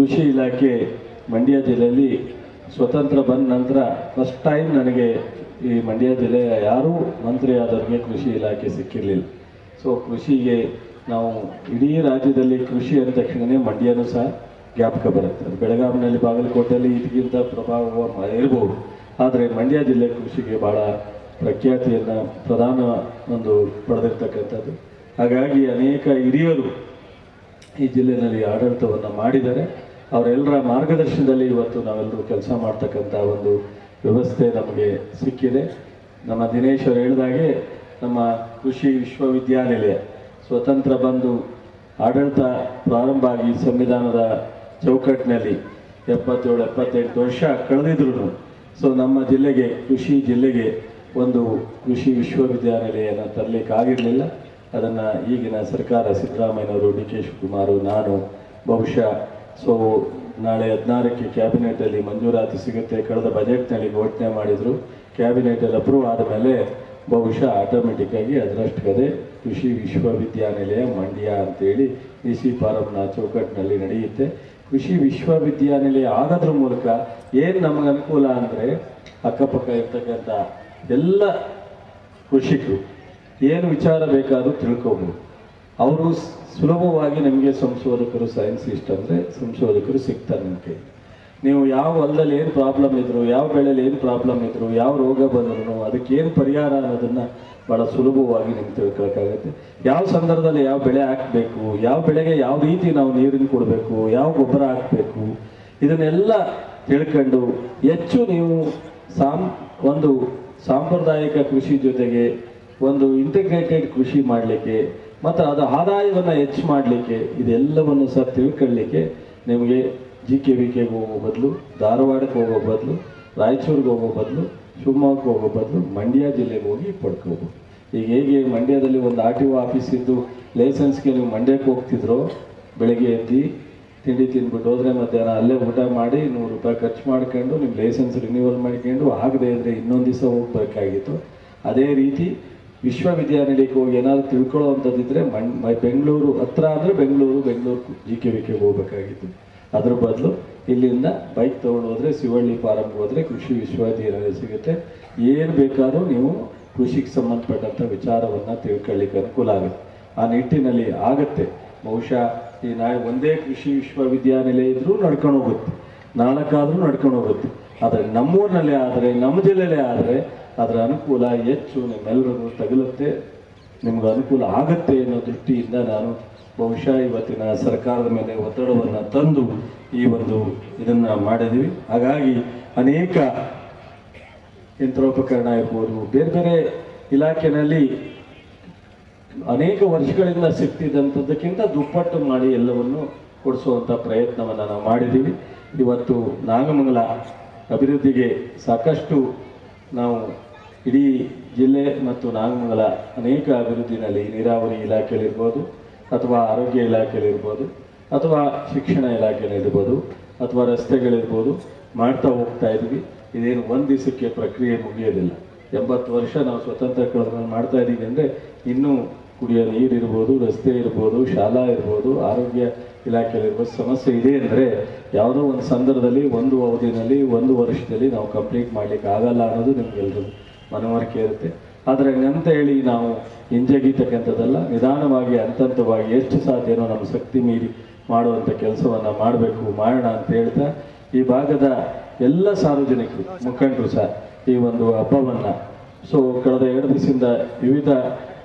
ಕೃಷಿ ಇಲಾಖೆ ಮಂಡ್ಯ ಜಿಲ್ಲೆಯಲ್ಲಿ ಸ್ವತಂತ್ರ ಬಂದ ನಂತರ ಫಸ್ಟ್ ಟೈಮ್ ನನಗೆ ಈ ಮಂಡ್ಯ ಜಿಲ್ಲೆಯ ಯಾರೂ ಮಂತ್ರಿ ಆದವ್ರಿಗೆ ಕೃಷಿ ಇಲಾಖೆ ಸಿಕ್ಕಿರಲಿಲ್ಲ. ಸೊ ಕೃಷಿಗೆ ನಾವು ಇಡೀ ರಾಜ್ಯದಲ್ಲಿ ಕೃಷಿ ಅಂದ ತಕ್ಷಣವೇ ಮಂಡ್ಯನೂ ಸಹ ಜ್ಞಾಪಕ ಬರುತ್ತೆ. ಬೆಳಗಾವಿನಲ್ಲಿ ಬಾಗಲಕೋಟೆಯಲ್ಲಿ ಇದಕ್ಕಿಂತ ಪ್ರಭಾವ ಇರಬಹುದು ಆದರೆ ಮಂಡ್ಯ ಜಿಲ್ಲೆ ಕೃಷಿಗೆ ಭಾಳ ಪ್ರಖ್ಯಾತಿಯನ್ನು, ಪ್ರಧಾನ ಒಂದು ಪಡೆದಿರ್ತಕ್ಕಂಥದ್ದು. ಹಾಗಾಗಿ ಅನೇಕ ಹಿರಿಯರು ಈ ಜಿಲ್ಲೆಯಲ್ಲಿ ಆಡಳಿತವನ್ನು ಮಾಡಿದ್ದಾರೆ. ಅವರೆಲ್ಲರ ಮಾರ್ಗದರ್ಶನದಲ್ಲಿ ಇವತ್ತು ನಾವೆಲ್ಲರೂ ಕೆಲಸ ಮಾಡ್ತಕ್ಕಂಥ ಒಂದು ವ್ಯವಸ್ಥೆ ನಮಗೆ ಸಿಕ್ಕಿದೆ. ನಮ್ಮ ದಿನೇಶ್ ಅವರು ಹೇಳಿದಾಗೆ ನಮ್ಮ ಕೃಷಿ ವಿಶ್ವವಿದ್ಯಾನಿಲಯ ಸ್ವತಂತ್ರ ಬಂದು ಆಡಳಿತ ಪ್ರಾರಂಭ ಆಗಿ ಸಂವಿಧಾನದ ಚೌಕಟ್ಟಿನಲ್ಲಿ ಎಪ್ಪತ್ತೇಳು, ಎಪ್ಪತ್ತೆಂಟು ವರ್ಷ ಕಳೆದಿದ್ರು ಸೊ ನಮ್ಮ ಜಿಲ್ಲೆಗೆ, ಕೃಷಿ ಜಿಲ್ಲೆಗೆ ಒಂದು ಕೃಷಿ ವಿಶ್ವವಿದ್ಯಾನಿಲಯನ ತರಲಿಕ್ಕೆ ಆಗಿರಲಿಲ್ಲ. ಅದನ್ನು ಈಗಿನ ಸರ್ಕಾರ ಸಿದ್ದರಾಮಯ್ಯನವರು, ಡಿ ಕೆ ಶಿವಕುಮಾರ್, ನಾನು ಬಹುಶಃ ಸೊ ನಾಳೆ ಹದಿನಾರಕ್ಕೆ ಕ್ಯಾಬಿನೆಟಲ್ಲಿ ಮಂಜೂರಾತಿ ಸಿಗುತ್ತೆ. ಕಳೆದ ಬಜೆಟ್ನಲ್ಲಿ ಘೋಷಣೆ ಮಾಡಿದರು. ಕ್ಯಾಬಿನೆಟಲ್ಲಿ ಅಪ್ರೂವ್ ಆದ ಮೇಲೆ ಬಹುಶಃ ಆಟೋಮೆಟಿಕ್ಕಾಗಿ ಆಗಿ ಅದರಷ್ಟುಗದೆ ಕೃಷಿ ವಿಶ್ವವಿದ್ಯಾನಿಲಯ ಮಂಡ್ಯ ಅಂತೇಳಿ ಡಿ ಸಿ ಫಾರಂನ ಚೌಕಟ್ಟಿನಲ್ಲಿ ನಡೆಯುತ್ತೆ. ಕೃಷಿ ವಿಶ್ವವಿದ್ಯಾನಿಲಯ ಆಗೋದ್ರ ಮೂಲಕ ಏನು ನಮಗೆ ಅನುಕೂಲ ಅಂದರೆ ಅಕ್ಕಪಕ್ಕ ಇರ್ತಕ್ಕಂಥ ಎಲ್ಲ ಕೃಷಿಕರು ಏನು ವಿಚಾರ ಬೇಕಾದರೂ ತಿಳ್ಕೊಬೋದು. ಅವರು ಸುಲಭವಾಗಿ ನಮಗೆ ಸಂಶೋಧಕರು ಸೈನ್ಸ್ ಇಷ್ಟ ಅಂದರೆ ಸಂಶೋಧಕರು ಸಿಗ್ತಾರೆ ನಿಮ್ಮ ನೀವು ಯಾವ ಹೊಲದಲ್ಲಿ ಏನು ಪ್ರಾಬ್ಲಮ್ ಇದ್ರು, ಯಾವ ಬೆಳೆಯಲ್ಲಿ ಏನು ಪ್ರಾಬ್ಲಮ್ ಇದ್ರು, ಯಾವ ರೋಗ ಬಂದ್ರು ಅದಕ್ಕೆ ಏನು ಪರಿಹಾರ ಅನ್ನೋದನ್ನು ಭಾಳ ಸುಲಭವಾಗಿ ನಿಮ್ಗೆ ತಿಳ್ಕೊಳಕ್ಕಾಗುತ್ತೆ. ಯಾವ ಸಂದರ್ಭದಲ್ಲಿ ಯಾವ ಬೆಳೆ ಹಾಕಬೇಕು, ಯಾವ ಬೆಳೆಗೆ ಯಾವ ರೀತಿ ನಾವು ನೀರನ್ನು ಕೊಡಬೇಕು, ಯಾವ ಗೊಬ್ಬರ ಹಾಕಬೇಕು, ಇದನ್ನೆಲ್ಲ ತಿಳ್ಕೊಂಡು ಹೆಚ್ಚು ನೀವು ಸಾಂ ಒಂದು ಸಾಂಪ್ರದಾಯಿಕ ಕೃಷಿ ಜೊತೆಗೆ ಒಂದು ಇಂಟಿಗ್ರೇಟೆಡ್ ಕೃಷಿ ಮಾಡಲಿಕ್ಕೆ ಮತ್ತು ಅದು ಆದಾಯವನ್ನು ಹೆಚ್ಚು ಮಾಡಲಿಕ್ಕೆ ಇದೆಲ್ಲವನ್ನು ಸಹ ತಿಳ್ಕೊಳ್ಳಿಕ್ಕೆ ನಿಮಗೆ ಜಿ ಕೆ ವಿ ಕೆಗೆ ಹೋಗೋ ಬದಲು, ಧಾರವಾಡಕ್ಕೆ ಹೋಗೋ ಬದಲು, ರಾಯಚೂರಿಗೆ ಹೋಗೋ ಬದಲು, ಶಿವಮೊಗ್ಗಕ್ಕೆ ಹೋಗೋ ಬದಲು, ಮಂಡ್ಯ ಜಿಲ್ಲೆಗೆ ಹೋಗಿ ಪಡ್ಕೋಬೋದು. ಈಗ ಹೇಗೆ ಮಂಡ್ಯದಲ್ಲಿ ಒಂದು ಆರ್ ಟಿ ಒ ಆಫೀಸ್ ಇದ್ದು ಲೈಸೆನ್ಸ್ಗೆ ನೀವು ಮಂಡ್ಯಕ್ಕೆ ಹೋಗ್ತಿದ್ರೋ, ಬೆಳಗ್ಗೆ ಎದ್ದು ತಿಂಡಿ ತಿಂದ್ಬಿಟ್ಟು ಹೋದರೆ ಮಧ್ಯಾಹ್ನ ಅಲ್ಲೇ ಊಟ ಮಾಡಿ ನೂರು ರೂಪಾಯಿ ಖರ್ಚು ಮಾಡ್ಕೊಂಡು ನಿಮ್ಮ ಲೈಸೆನ್ಸ್ ರಿನ್ಯೂವಲ್ ಮಾಡ್ಕೊಂಡು, ಆಗದೇ ಇದ್ದರೆ ಇನ್ನೊಂದು ದಿವಸ ಹೋಗ್ಬೇಕಾಗಿತ್ತು. ಅದೇ ರೀತಿ ವಿಶ್ವವಿದ್ಯಾನಿಲಯಕ್ಕೆ ಹೋಗಿ ಏನಾದ್ರು ತಿಳ್ಕೊಳ್ಳೋವಂಥದ್ದಿದ್ರೆ ಮಣ್ ಮ- ಬೆಂಗಳೂರು ಹತ್ರ ಅಂದರೆ Bengaluru Bengaluru G K V K ಹೋಗ್ಬೇಕಾಗಿತ್ತು. ಅದ್ರ ಬದಲು ಇಲ್ಲಿಂದ ಬೈಕ್ ತೊಗೊಂಡು ಶಿವಳ್ಳಿ ಫಾರಮ್ಗೆ ಹೋದರೆ ಕೃಷಿ ವಿಶ್ವವಿದ್ಯಾನಿಲಯ ಸಿಗುತ್ತೆ. ಏನು ಬೇಕಾದ್ರೂ ನೀವು ಕೃಷಿಗೆ ಸಂಬಂಧಪಟ್ಟಂಥ ವಿಚಾರವನ್ನು ತಿಳ್ಕೊಳ್ಳಿಕ್ಕೆ ಅನುಕೂಲ ಆಗುತ್ತೆ. ಆ ನಿಟ್ಟಿನಲ್ಲಿ ಆಗತ್ತೆ. ಬಹುಶಃ ಈ ನಾಳೆ ಒಂದೇ ಕೃಷಿ ವಿಶ್ವವಿದ್ಯಾನಿಲಯ ಇದ್ರೂ ನಡ್ಕೊಂಡು ಹೋಗುತ್ತೆ. ನಾಲ್ಕಾದ್ರೂ ನಡ್ಕೊಂಡು ಹೋಗುತ್ತೆ. ಆದರೆ ನಮ್ಮೂರಿನಲ್ಲಿ ಆದರೆ, ನಮ್ಮ ಜಿಲ್ಲೆಯಲ್ಲೇ ಆದರೆ ಅದರ ಅನುಕೂಲ ಹೆಚ್ಚು ನಿಮ್ಮೆಲ್ಲರಿಗೂ ತಗಲುತ್ತೆ. ನಿಮ್ಗೆ ಅನುಕೂಲ ಆಗುತ್ತೆ ಅನ್ನೋ ದೃಷ್ಟಿಯಿಂದ ನಾನು ಬಹುಶಃ ಇವತ್ತಿನ ಸರ್ಕಾರದ ಮೇಲೆ ಒತ್ತಡವನ್ನು ತಂದು ಈ ಒಂದು ಇದನ್ನು ಮಾಡಿದ್ವಿ. ಹಾಗಾಗಿ ಅನೇಕ ಯಂತ್ರೋಪಕರಣ ಇರ್ಬೋದು, ಬೇರೆ ಬೇರೆ ಇಲಾಖೆನಲ್ಲಿ ಅನೇಕ ವರ್ಷಗಳಿಂದ ಸಿಗ್ತಿದ್ದಂಥದ್ದಕ್ಕಿಂತ ದುಪ್ಪಟ್ಟು ಮಾಡಿ ಎಲ್ಲವನ್ನು ಕೊಡಿಸುವಂಥ ಪ್ರಯತ್ನವನ್ನು ನಾವು ಮಾಡಿದ್ದೀವಿ ಇವತ್ತು ನಾಗಮಂಗಲ ಅಭಿವೃದ್ಧಿಗೆ ಸಾಕಷ್ಟು ನಾವು ಇಡೀ ಜಿಲ್ಲೆ ಮತ್ತು ನಾಗಮಂಗಲ ಅನೇಕ ಅಭಿವೃದ್ಧಿನಲ್ಲಿ ನೀರಾವರಿ ಇಲಾಖೆಯಲ್ಲಿರ್ಬೋದು, ಅಥವಾ ಆರೋಗ್ಯ ಇಲಾಖೆಯಲ್ಲಿರ್ಬೋದು, ಅಥವಾ ಶಿಕ್ಷಣ ಇಲಾಖೆಯಲ್ಲಿರ್ಬೋದು, ಅಥವಾ ರಸ್ತೆಗಳಿರ್ಬೋದು ಮಾಡ್ತಾ ಹೋಗ್ತಾ ಇದ್ವಿ. ಇದೇನು ಒಂದು ದಿವಸಕ್ಕೆ ಪ್ರಕ್ರಿಯೆ ಮುಗಿಯೋದಿಲ್ಲ. ಎಂಬತ್ತು ವರ್ಷ ನಾವು ಸ್ವತಂತ್ರ ಕಳೆದ ಮಾಡ್ತಾ ಇದ್ದೀವಿ ಅಂದರೆ ಇನ್ನೂ ಕುಡಿಯೋ ನೀರು ಇರ್ಬೋದು ರಸ್ತೆ ಇರ್ಬೋದು, ಶಾಲಾ ಇರ್ಬೋದು, ಆರೋಗ್ಯ ಇಲಾಖೆಯಲ್ಲಿರ್ಬೋದು ಸಮಸ್ಯೆ ಇದೆ ಅಂದರೆ ಯಾವುದೋ ಒಂದು ಸಂದರ್ಭದಲ್ಲಿ, ಒಂದು ಅವಧಿನಲ್ಲಿ, ಒಂದು ವರ್ಷದಲ್ಲಿ ನಾವು ಕಂಪ್ಲೀಟ್ ಮಾಡ್ಲಿಕ್ಕೆ ಆಗಲ್ಲ ಅನ್ನೋದು ನಿಮ್ಗೆಲ್ರಿಗೂ ಮನವರಿಕೆ ಇರುತ್ತೆ. ಆದರೆ ಅಂತ ಹೇಳಿ ನಾವು ಹಿಂಜಗಿತಕ್ಕಂಥದ್ದಲ್ಲ ನಿಧಾನವಾಗಿ ಹಂತವಾಗಿ ಎಷ್ಟು ಸಾಧ್ಯನೋ ನಮ್ಮ ಶಕ್ತಿ ಮೀರಿ ಮಾಡುವಂಥ ಕೆಲಸವನ್ನು ಮಾಡಬೇಕು, ಮಾಡೋಣ ಅಂತ ಹೇಳ್ತಾ ಈ ಭಾಗದ ಎಲ್ಲ ಸಾರ್ವಜನಿಕರು, ಮುಖಂಡರು ಸಹ ಈ ಒಂದು ಹಬ್ಬವನ್ನು. ಸೊ ಕಳೆದ ಎರಡು ದಿವಸದಿಂದ ವಿವಿಧ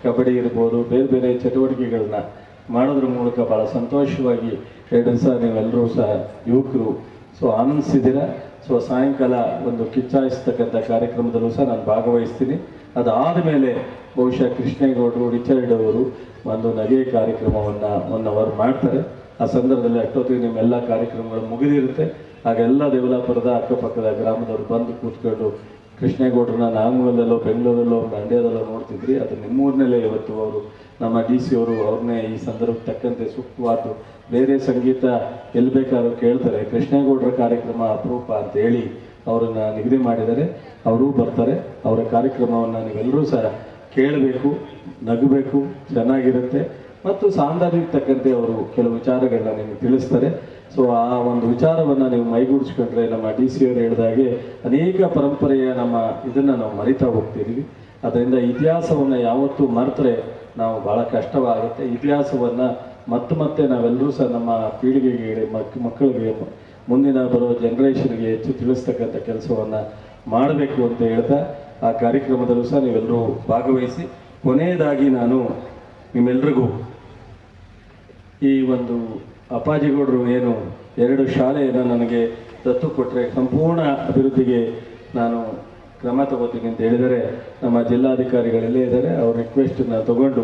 ಕಬಡ್ಡಿ ಇರ್ಬೋದು, ಬೇರೆ ಬೇರೆ ಚಟುವಟಿಕೆಗಳನ್ನ ಮಾಡೋದ್ರ ಮೂಲಕ ಭಾಳ ಸಂತೋಷವಾಗಿ ಎರಡು ಸಹ ನೀವೆಲ್ಲರೂ ಸಹ ಯುವಕರು. ಸೊ ಆನಂದಿಸಿದ್ದೀರ? ಸೊ ಸಾಯಂಕಾಲ ಒಂದು ಕಿಚ್ಚಾಯಿಸ್ತಕ್ಕಂಥ ಕಾರ್ಯಕ್ರಮದಲ್ಲೂ ಸಹ ನಾನು ಭಾಗವಹಿಸ್ತೀನಿ. ಅದಾದ ಮೇಲೆ ಬಹುಶಃ ಕೃಷ್ಣೇಗೌಡರು ರಿಚರ್ಡ್ ಅವರು ಒಂದು ನಗೆ ಕಾರ್ಯಕ್ರಮವನ್ನು ಒನ್ ಅವರ್ ಮಾಡ್ತಾರೆ. ಆ ಸಂದರ್ಭದಲ್ಲಿ ಅಷ್ಟೊತ್ತಿಗೆ ನಿಮ್ಮೆಲ್ಲ ಕಾರ್ಯಕ್ರಮಗಳು ಮುಗಿದಿರುತ್ತೆ. ಹಾಗೆಲ್ಲ ದೇವಲಾಪುರದ ಅಕ್ಕಪಕ್ಕದ ಗ್ರಾಮದವರು ಬಂದು ಕೂತ್ಕೊಂಡು ಕೃಷ್ಣೇಗೌಡರನ್ನ ನಾಗಮೂಲದಲ್ಲೋ ಬೆಂಗಳೂರಲ್ಲೋ, ಮಂಡ್ಯದಲ್ಲೋ ನೋಡ್ತಿದ್ರಿ. ಅದು ನಿಮ್ಮೂರಿನಲ್ಲೇ ಇವತ್ತು ಅವರು ನಮ್ಮ ಡಿ ಸಿ ಅವರು ಅವ್ರನ್ನೇ ಈ ಸಂದರ್ಭಕ್ಕೆ ತಕ್ಕಂತೆ ಸೂಕ್ತವಾದ್ದು. ಬೇರೆ ಸಂಗೀತ ಎಲ್ಲಿ ಬೇಕಾದ್ರೂ ಕೇಳ್ತಾರೆ. ಕೃಷ್ಣೇಗೌಡರ ಕಾರ್ಯಕ್ರಮ ಅಪರೂಪ ಅಂತ ಹೇಳಿ ಅವರನ್ನು ನಿಗದಿ ಮಾಡಿದರೆ ಅವರೂ ಬರ್ತಾರೆ. ಅವರ ಕಾರ್ಯಕ್ರಮವನ್ನು ನೀವೆಲ್ಲರೂ ಸಹ ಕೇಳಬೇಕು, ನಗಬೇಕು, ಚೆನ್ನಾಗಿರುತ್ತೆ. ಮತ್ತು ಸಾಂದರ್ಭಿಕ ತಕ್ಕಂತೆ ಅವರು ಕೆಲವು ವಿಚಾರಗಳನ್ನ ನಿಮಗೆ ತಿಳಿಸ್ತಾರೆ. ಸೊ ಆ ಒಂದು ವಿಚಾರವನ್ನು ನೀವು ಮೈಗೂಡಿಸ್ಕೊಂಡ್ರೆ ನಮ್ಮ ಡಿ ಸಿ ಅವರು ಹೇಳಿದಾಗೆ ಅನೇಕ ಪರಂಪರೆಯ ನಮ್ಮ ಇದನ್ನು ನಾವು ಮರಿತಾ ಹೋಗ್ತಿದ್ದೀವಿ. ಅದರಿಂದ ಇತಿಹಾಸವನ್ನು ಯಾವತ್ತೂ ಮರೆತರೆ ನಾವು ಭಾಳ ಕಷ್ಟವಾಗುತ್ತೆ. ಇತಿಹಾಸವನ್ನು ಮತ್ತೆ ಮತ್ತೆ ನಾವೆಲ್ಲರೂ ಸಹ ನಮ್ಮ ಪೀಳಿಗೆಗೆ ಮಕ್, ಮಕ್ಕಳಿಗೆ ಮುಂದಿನ ಬರೋ ಜನ್ರೇಷನ್ಗೆ ಹೆಚ್ಚು ತಿಳಿಸ್ತಕ್ಕಂಥ ಕೆಲಸವನ್ನು ಮಾಡಬೇಕು ಅಂತ ಹೇಳ್ತಾ, ಆ ಕಾರ್ಯಕ್ರಮದಲ್ಲೂ ಸಹ ನೀವೆಲ್ಲರೂ ಭಾಗವಹಿಸಿ. ಕೊನೆಯದಾಗಿ ನಾನು ನಿಮ್ಮೆಲ್ರಿಗೂ ಈ ಒಂದು ಅಪ್ಪಾಜಿಗೌಡರು ಏನು ಎರಡು ಶಾಲೆಯನ್ನು ನನಗೆ ದತ್ತು ಕೊಟ್ಟರೆ ಸಂಪೂರ್ಣ ಅಭಿವೃದ್ಧಿಗೆ ನಾನು ಕ್ರಮ ತಗೋತೀನಿ ಅಂತ ಹೇಳಿದರೆ ನಮ್ಮ ಜಿಲ್ಲಾಧಿಕಾರಿಗಳಲ್ಲೇ ಇದ್ದಾರೆ. ಅವ್ರ ರಿಕ್ವೆಸ್ಟನ್ನು ತಗೊಂಡು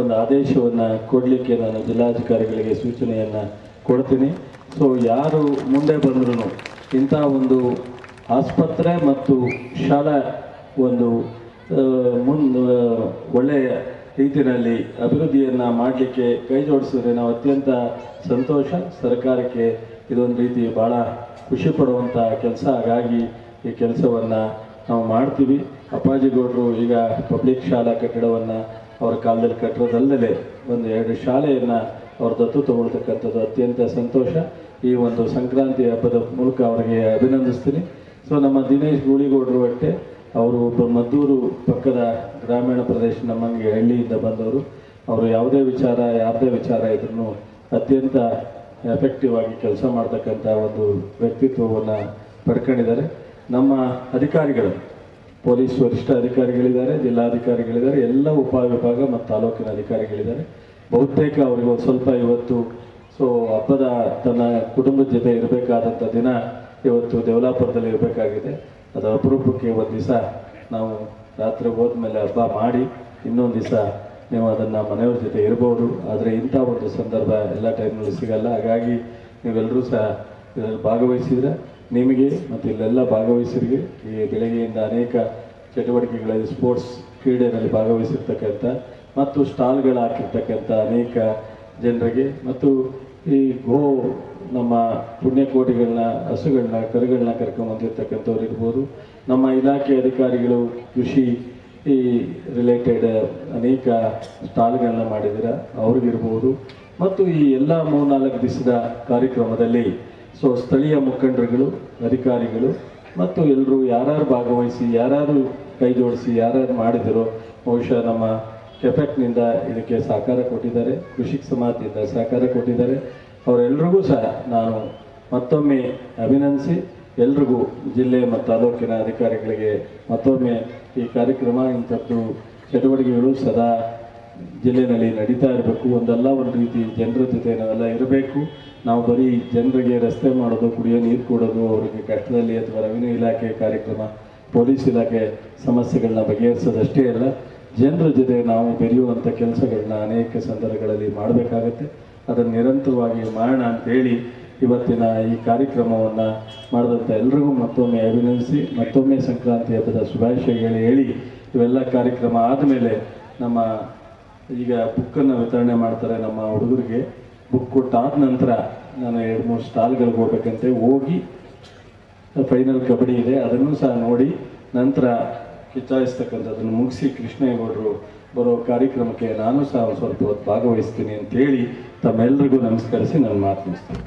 ಒಂದು ಆದೇಶವನ್ನು ಕೊಡಲಿಕ್ಕೆ ನಾನು ಜಿಲ್ಲಾಧಿಕಾರಿಗಳಿಗೆ ಸೂಚನೆಯನ್ನು ಕೊಡ್ತೀನಿ. ಸೊ ಯಾರು ಮುಂದೆ ಬಂದ್ರೂ ಇಂಥ ಒಂದು ಆಸ್ಪತ್ರೆ ಮತ್ತು ಶಾಲಾ ಒಂದು ಮುನ್ ಒಳ್ಳೆಯ ರೀತಿಯಲ್ಲಿ ಅಭಿವೃದ್ಧಿಯನ್ನು ಮಾಡಲಿಕ್ಕೆ ಕೈ ಜೋಡಿಸಿದ್ರೆ ನಾವು ಅತ್ಯಂತ ಸಂತೋಷ. ಸರ್ಕಾರಕ್ಕೆ ಇದೊಂದು ರೀತಿ ಭಾಳ ಖುಷಿ ಪಡುವಂಥ ಕೆಲಸ. ಹಾಗಾಗಿ ಈ ಕೆಲಸವನ್ನು ನಾವು ಮಾಡ್ತೀವಿ. ಅಪ್ಪಾಜಿಗೌಡರು ಈಗ ಪಬ್ಲಿಕ್ ಶಾಲಾ ಕಟ್ಟಡವನ್ನು ಅವರ ಕಾಲದಲ್ಲಿ ಕಟ್ಟಿರೋದಲ್ಲದೆ ಒಂದು ಎರಡು ಶಾಲೆಯನ್ನು ಅವ್ರ ದತ್ತು ತಗೊಳ್ತಕ್ಕಂಥದ್ದು ಅತ್ಯಂತ ಸಂತೋಷ. ಈ ಒಂದು ಸಂಕ್ರಾಂತಿ ಹಬ್ಬದ ಮೂಲಕ ಅವರಿಗೆ ಅಭಿನಂದಿಸ್ತೀನಿ. ಸೊ ನಮ್ಮ ದಿನೇಶ್ ಗೂಳಿಗೌಡರು ಅಷ್ಟೇ, ಅವರು ಒಬ್ಬ ಮದ್ದೂರು ಪಕ್ಕದ ಗ್ರಾಮೀಣ ಪ್ರದೇಶ ನಮ್ಮಂಗೆ ಹಳ್ಳಿಯಿಂದ ಬಂದವರು. ಅವರು ಯಾವುದೇ ವಿಚಾರ, ಯಾರದೇ ವಿಚಾರ ಇದ್ರೂ ಅತ್ಯಂತ ಎಫೆಕ್ಟಿವ್ ಆಗಿ ಕೆಲಸ ಮಾಡ್ತಕ್ಕಂಥ ಒಂದು ವ್ಯಕ್ತಿತ್ವವನ್ನು ಪಡ್ಕೊಂಡಿದ್ದಾರೆ. ನಮ್ಮ ಅಧಿಕಾರಿಗಳು, ಪೊಲೀಸ್ ವರಿಷ್ಠ ಅಧಿಕಾರಿಗಳಿದ್ದಾರೆ, ಜಿಲ್ಲಾಧಿಕಾರಿಗಳಿದ್ದಾರೆ, ಎಲ್ಲ ಉಪವಿಭಾಗ ಮತ್ತು ತಾಲೂಕಿನ ಅಧಿಕಾರಿಗಳಿದ್ದಾರೆ. ಬಹುತೇಕ ಅವರಿಗೆ ಸ್ವಲ್ಪ ಇವತ್ತು, ಸೊ ಹಬ್ಬದ ತನ್ನ ಕುಟುಂಬದ ಜೊತೆ ಇರಬೇಕಾದಂಥ ದಿನ ಇವತ್ತು ದೇವಲಾಪುರದಲ್ಲಿ ಇರಬೇಕಾಗಿದೆ. ಅದು ಅಪರೂಪಕ್ಕೆ ಒಂದು ದಿವಸ ನಾವು ರಾತ್ರಿ ಹೋದ್ಮೇಲೆ ಹಬ್ಬ ಮಾಡಿ, ಇನ್ನೊಂದು ದಿವಸ ನೀವು ಅದನ್ನು ಮನೆಯವ್ರ ಜೊತೆ ಇರ್ಬೋದು. ಆದರೆ ಇಂಥ ಒಂದು ಸಂದರ್ಭ ಎಲ್ಲ ಟೈಮ್ನಲ್ಲಿ ಸಿಗಲ್ಲ. ಹಾಗಾಗಿ ನೀವೆಲ್ಲರೂ ಸಹ ಇದರಲ್ಲಿ ಭಾಗವಹಿಸಿದ್ರೆ ನಿಮಗೆ ಮತ್ತು ಇಲ್ಲೆಲ್ಲ ಭಾಗವಹಿಸಿರಿಗೆ ಈ ಬೆಳಗ್ಗೆಯಿಂದ ಅನೇಕ ಚಟುವಟಿಕೆಗಳಲ್ಲಿ ಸ್ಪೋರ್ಟ್ಸ್ ಕ್ರೀಡೆಯಲ್ಲಿ ಭಾಗವಹಿಸಿರ್ತಕ್ಕಂಥ ಮತ್ತು ಸ್ಟಾಲ್ಗಳು ಹಾಕಿರ್ತಕ್ಕಂಥ ಅನೇಕ ಜನರಿಗೆ ಮತ್ತು ಈ ಗೋ ನಮ್ಮ ಪುಣ್ಯಕೋಟಿಗಳನ್ನ, ಹಸುಗಳನ್ನ, ಕರುಗಳನ್ನ ಕರ್ಕೊಂಬಂದಿರ್ತಕ್ಕಂಥವ್ರು ಇರ್ಬೋದು. ನಮ್ಮ ಇಲಾಖೆ ಅಧಿಕಾರಿಗಳು, ಕೃಷಿ, ಈ ರಿಲೇಟೆಡ್ ಅನೇಕ ಸ್ಟಾಲ್ಗಳನ್ನ ಮಾಡಿದ್ದೀರ, ಅವ್ರಿಗಿರ್ಬೋದು. ಮತ್ತು ಈ ಎಲ್ಲ ಮೂರ್ನಾಲ್ಕು ದಿವಸದ ಕಾರ್ಯಕ್ರಮದಲ್ಲಿ ಸೊ ಸ್ಥಳೀಯ ಮುಖಂಡರುಗಳು, ಅಧಿಕಾರಿಗಳು ಮತ್ತು ಎಲ್ಲರೂ ಯಾರ್ಯಾರು ಭಾಗವಹಿಸಿ, ಯಾರ್ಯಾರು ಕೈ ಜೋಡಿಸಿ, ಯಾರ್ಯಾರು ಮಾಡಿದರೋ ಬಹುಶಃ ನಮ್ಮ ಕೆಫೆಕ್ನಿಂದ ಇದಕ್ಕೆ ಸಹಕಾರ ಕೊಟ್ಟಿದ್ದಾರೆ, ಕೃಷಿಕ್ ಸಮಾಜದಿಂದ ಸಹಕಾರ ಕೊಟ್ಟಿದ್ದಾರೆ. ಅವರೆಲ್ಲರಿಗೂ ಸಹ ನಾನು ಮತ್ತೊಮ್ಮೆ ಅಭಿನಂದಿಸಿ, ಎಲ್ರಿಗೂ ಜಿಲ್ಲೆ ಮತ್ತು ತಾಲೂಕಿನ ಅಧಿಕಾರಿಗಳಿಗೆ ಮತ್ತೊಮ್ಮೆ ಈ ಕಾರ್ಯಕ್ರಮ ಇಂಥದ್ದು ಚಟುವಟಿಕೆಗಳು ಸದಾ ಜಿಲ್ಲೆಯಲ್ಲಿ ನಡೀತಾ ಇರಬೇಕು. ಒಂದಲ್ಲ ಒಂದು ರೀತಿ ಜನರ ಜೊತೆ ನಾವೆಲ್ಲ ಇರಬೇಕು. ನಾವು ಬರೀ ಜನರಿಗೆ ರಸ್ತೆ ಮಾಡೋದು, ಕುಡಿಯೋ ನೀರು ಕೊಡೋದು, ಅವರಿಗೆ ಕಷ್ಟದಲ್ಲಿ ಅಥವಾ ರೆವಿನ್ಯೂ ಇಲಾಖೆ ಕಾರ್ಯಕ್ರಮ, ಪೊಲೀಸ್ ಇಲಾಖೆ ಸಮಸ್ಯೆಗಳನ್ನ ಬಗೆಹರಿಸೋದಷ್ಟೇ ಅಲ್ಲ, ಜನರ ಜೊತೆ ನಾವು ಬೆರೆಯುವಂಥ ಕೆಲಸಗಳನ್ನ ಅನೇಕ ಸಂದರ್ಭಗಳಲ್ಲಿ ಮಾಡಬೇಕಾಗತ್ತೆ. ಅದನ್ನು ನಿರಂತರವಾಗಿ ಮಾಡೋಣ ಅಂತೇಳಿ ಇವತ್ತಿನ ಈ ಕಾರ್ಯಕ್ರಮವನ್ನು ಮಾಡಿದಂಥ ಎಲ್ರಿಗೂ ಮತ್ತೊಮ್ಮೆ ಅಭಿನಂದಿಸಿ, ಮತ್ತೊಮ್ಮೆ ಸಂಕ್ರಾಂತಿ ಹಬ್ಬದ ಶುಭಾಶಯಗಳು ಹೇಳಿ ಇವೆಲ್ಲ ಕಾರ್ಯಕ್ರಮ ಆದಮೇಲೆ ನಮ್ಮ ಈಗ ಬುಕ್ಕನ್ನು ವಿತರಣೆ ಮಾಡ್ತಾರೆ ನಮ್ಮ ಹುಡುಗರಿಗೆ. ಬುಕ್ ಕೊಟ್ಟಾದ ನಂತರ ನಾನು ಎರಡು ಮೂರು ಸ್ಟಾಲ್ಗಳಿಗೆ ಹೋಗ್ಬೇಕಂತೆ ಹೋಗಿ ಫೈನಲ್ ಕಬಡ್ಡಿ ಇದೆ. ಅದನ್ನು ಸಹ ನೋಡಿ ನಂತರ ಕಿಚ್ಚಾಯಿಸ್ತಕ್ಕಂಥದ್ದನ್ನು ಮುಗಿಸಿ ಕೃಷ್ಣೇಗೌಡರು ಬರೋ ಕಾರ್ಯಕ್ರಮಕ್ಕೆ ನಾನು ಸಹ ಸ್ವಲ್ಪ ಹೊತ್ತು ಭಾಗವಹಿಸ್ತೀನಿ ಅಂತೇಳಿ ತಮ್ಮೆಲ್ಲರಿಗೂ ನಮಸ್ಕರಿಸಿ ನನ್ನ ಮಾತು ಮುಗಿಸ್ತೀನಿ.